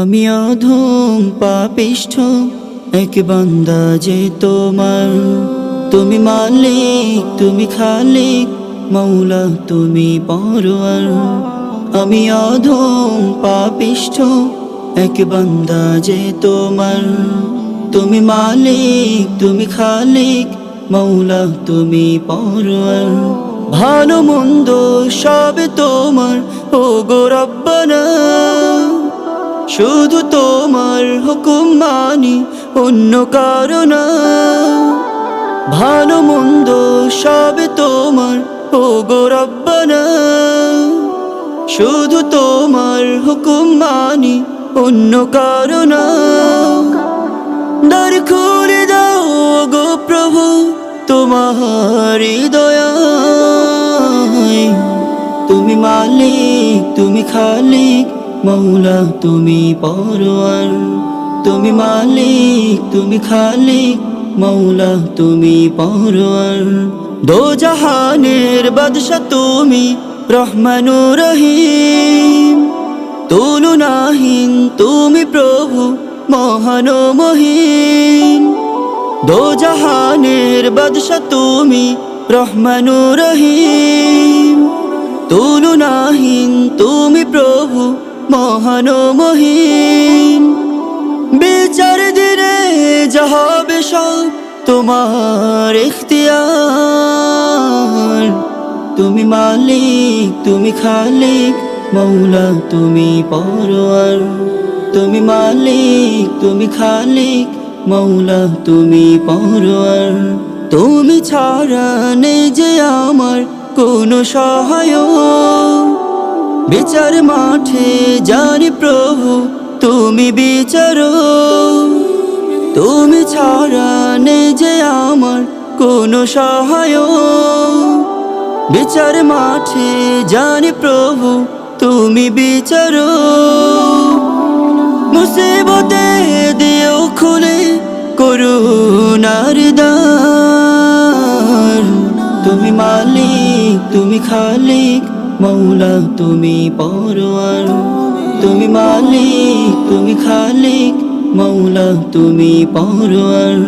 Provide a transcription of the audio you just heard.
আমি অধম পাপিষ্ঠ, এক বান্দা যে তোমার। তুমি মালিক, তুমি খালিক, মৌলা তুমি পরোয়ার। আমি অধম পাপিষ্ঠ, এক বান্দা যে তোমার। তুমি মালিক, তুমি খালিক, মৌলা তুমি পরোয়ার। ভালো মন্দ সব তোমার ও গো শুধু তোমার হুকুম মানি, অন্য কারণ ভালো মন্দ সব তোমার ও গো রব্বানা। শুধু তোমার হুকুম মানি, অন্য কারণ দ্বার খুলে দাও গো প্রভু, তোমার দয়ায়। তুমি মালিক, তুমি খালিক মৌলা, তুমি পরোয়ার, তুমি মালিক, তুমি খালিক। মৌলা, তুমি পরোয়ার দো জাহানের বাদশা তুমি রহমানুর রহিম। তুলনাহীন তুমি প্রভু, মহান মহিম দো জাহানের বাদশা তুমি রহমানুর রহিম। তুলনাহীন তুমি প্রভু মহান মহিম বিচার দিনে যাহাবে সব তোমার ইখতিয়ার। তুমি মালিক, তুমি খালিক, মৌলা, তুমি পরোয়ার। তুমি মালিক, তুমি খালিক, মৌলা, তুমি পরোয়ার। তুমি ছাড়া নেই যে আমার কোনো সহায় বিচার মাঠে জানি প্রভু, তুমি বিচারো। তুমি ছাড়া নেই যে আমার কোনো সহায় বিচার মাঠে জানি প্রভু, তুমি বিচারো। মুসিবতে দিও খুলে করুণার দ্বার। তুমি মালিক, তুমি খালিক মৌলা তুমি পরোয়ার তুমি মালিক তুমি খালিক। মৌলা তুমি পরোয়ার